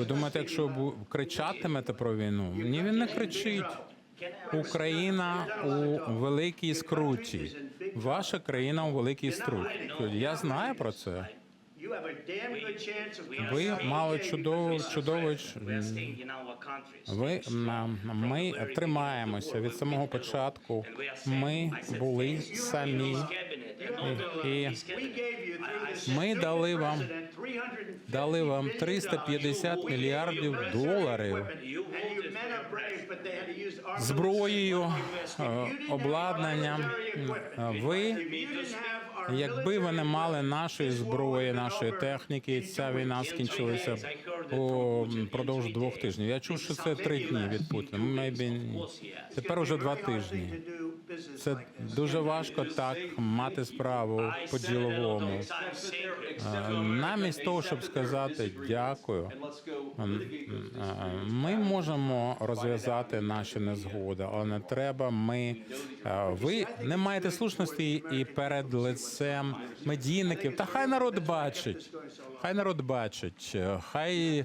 Ви думаєте, якщо кричатимете про війну? Ні, він не кричить. Україна у великій скруті. Ваша країна у великій скруті. Я знаю про це. Ви мали чудову чудову. Ви ми тримаємося від самого початку. Ми були самі. І ми дали вам дали вам 350 мільярдів доларів зброєю, е, обладнанням. Ви, якби ви не мали нашої зброї, нашої техніки, ця війна скінчилася продовж двох тижнів. Я чув, що це три дні від Путіна. Maybe. Тепер уже два тижні. Це дуже важко так мати справу по-діловому. Е, Намість того, щоб сказати дякую, ми можемо розв'язати наші незгоди, але не треба. Ми ви не маєте слушності і перед лицем медійників. Та хай народ бачить. Хай народ бачить, хай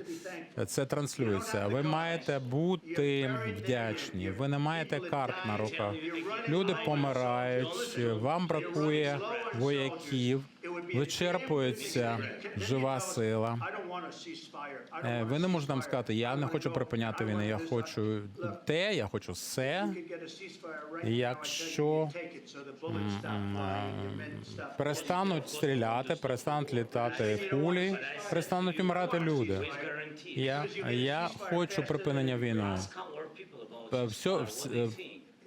це транслюється. Ви маєте бути вдячні. Ви не маєте карт на руках. Люди помирають. Вам бракує вояків. Вичерпується жива сила. Е, Ви не можете нам сказати, я не хочу припиняти війну. Я хочу те, я хочу все. Якщо перестануть стріляти, перестануть літати кулі, перестануть умирати люди. Я, я хочу припинення війни. Все, вс- е,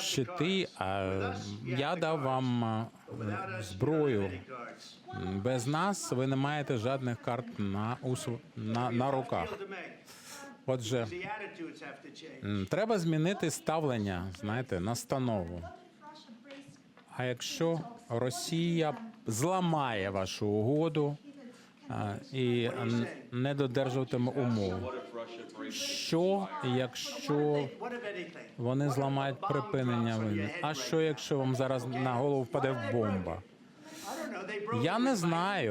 щити, а я дав вам е, зброю. Без нас ви не маєте жодних карт на, усу- на, на руках. Отже, треба змінити ставлення, знаєте, настанову. А якщо Росія зламає вашу угоду і не додержуватиме умов, що якщо вони зламають припинення війни? А що якщо вам зараз на голову впаде бомба? Я не знаю.